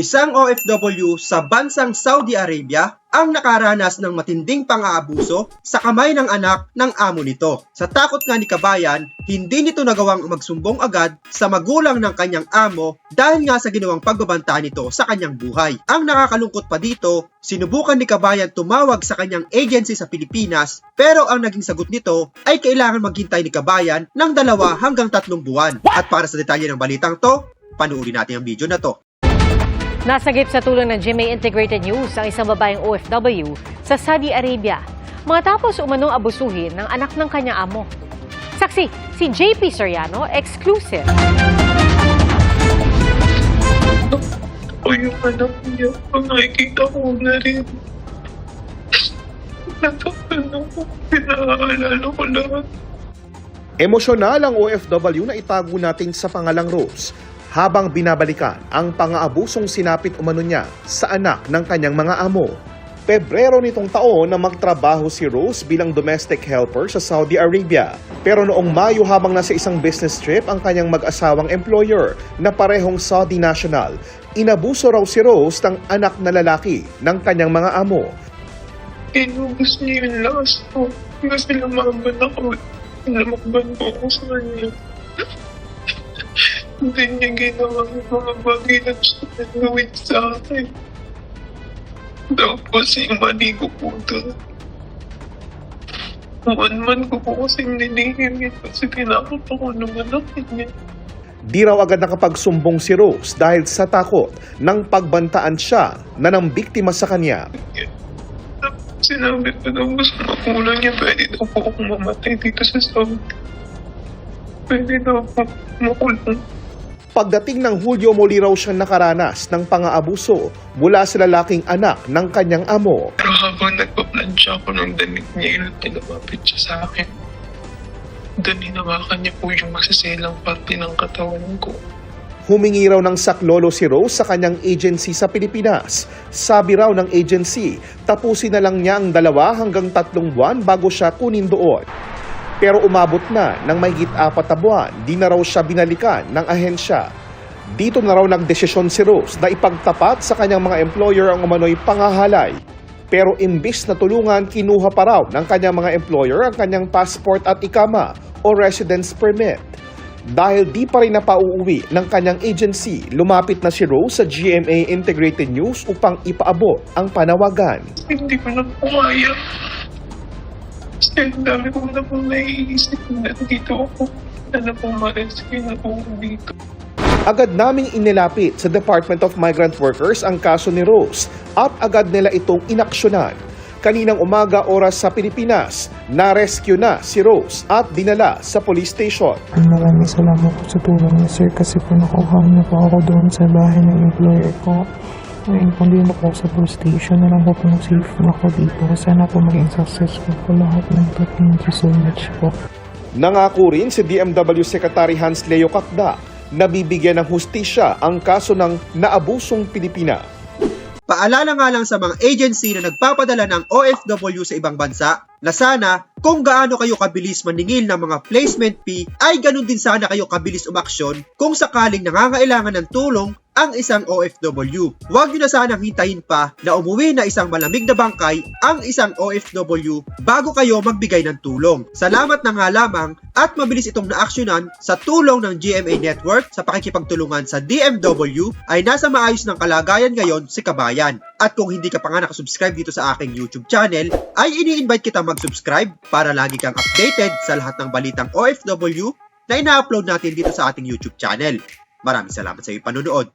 Isang OFW sa bansang Saudi Arabia ang nakaranas ng matinding pang-aabuso sa kamay ng anak ng amo nito. Sa takot nga ni Kabayan, hindi nito nagawang magsumbong agad sa magulang ng kanyang amo dahil nga sa ginawang pagbabanta nito sa kanyang buhay. Ang nakakalungkot pa dito, sinubukan ni Kabayan tumawag sa kanyang agency sa Pilipinas pero ang naging sagot nito ay kailangan maghintay ni Kabayan ng dalawa hanggang tatlong buwan. At para sa detalye ng balitang to, panuuri natin ang video na to. Nasagip sa tulong ng GMA Integrated News ang isang babaeng OFW sa Saudi Arabia matapos umanong abusuhin ng anak ng kanyang amo. Saksi, si JP Soriano, exclusive. o yung anak niya, pag nakikita ko na rin. Natakpan ako, pinaalala ko lahat. Emosyonal ang OFW na itago natin sa pangalang Rose habang binabalikan ang pang-aabusong sinapit umano niya sa anak ng kanyang mga amo. Pebrero nitong taon na magtrabaho si Rose bilang domestic helper sa Saudi Arabia. Pero noong Mayo habang nasa isang business trip ang kanyang mag-asawang employer na parehong Saudi national, inabuso raw si Rose ng anak na lalaki ng kanyang mga amo. Inubos niya yung last ko. Kasi lumaban ako. Lumaban po ako sa kanya. Hindi niya ginawa yung mga bagay na gusto niya gawin sa akin. Tapos yung mali ko po doon. One man ko po kasi nilihim kasi tinakot ako ng anak niya. Di raw agad nakapagsumbong si Rose dahil sa takot ng pagbantaan siya na ng biktima sa kanya. Sinabi ko daw gusto makulang niya, pwede daw po akong mamatay dito sa Saudi. Pwede daw po makulong. Pagdating ng Hulyo muli raw siyang nakaranas ng pang-aabuso mula sa lalaking anak ng kanyang amo. Pero habang nagpa-plancha ako ng damit niya, yun at tinamapit siya sa akin. Doon hinawakan niya po yung masaselang parte ng katawan ko. Humingi raw ng saklolo si Rose sa kanyang agency sa Pilipinas. Sabi raw ng agency, tapusin na lang niya ang dalawa hanggang tatlong buwan bago siya kunin doon. Pero umabot na ng mahigit apat na buwan, di na raw siya binalikan ng ahensya. Dito na raw nagdesisyon si Rose na ipagtapat sa kanyang mga employer ang umano'y pangahalay. Pero imbis na tulungan, kinuha pa raw ng kanyang mga employer ang kanyang passport at ikama o residence permit. Dahil di pa rin napauuwi ng kanyang agency, lumapit na si Rose sa GMA Integrated News upang ipaabot ang panawagan. Hindi ko na po ang dami ko na po naiisip na dito ako. Sana po ma-rescue na po ako dito. Agad naming inilapit sa Department of Migrant Workers ang kaso ni Rose at agad nila itong inaksyonan. Kaninang umaga oras sa Pilipinas, na-rescue na si Rose at dinala sa police station. Maraming salamat po sa tulong niya, sir, kasi po nakuha niyo po ako doon sa bahay ng employer ko. Ngayon po din ako sa police station na lang po po safe na ako dito. Sana po maging successful po lahat ng to. Thank you so much po. Nangako rin si DMW Secretary Hans Leo Kakda na bibigyan ng hustisya ang kaso ng naabusong Pilipina. Paalala nga lang sa mga agency na nagpapadala ng OFW sa ibang bansa na sana kung gaano kayo kabilis maningil ng mga placement fee ay ganun din sana kayo kabilis umaksyon kung sakaling nangangailangan ng tulong ang isang OFW. Huwag nyo na sanang hintayin pa na umuwi na isang malamig na bangkay ang isang OFW bago kayo magbigay ng tulong. Salamat na nga lamang at mabilis itong naaksyonan sa tulong ng GMA Network sa pakikipagtulungan sa DMW ay nasa maayos ng kalagayan ngayon si Kabayan. At kung hindi ka pa nga nakasubscribe dito sa aking YouTube channel, ay ini-invite kita mag-subscribe para lagi kang updated sa lahat ng balitang OFW na ina-upload natin dito sa ating YouTube channel. Maraming salamat sa iyong panonood.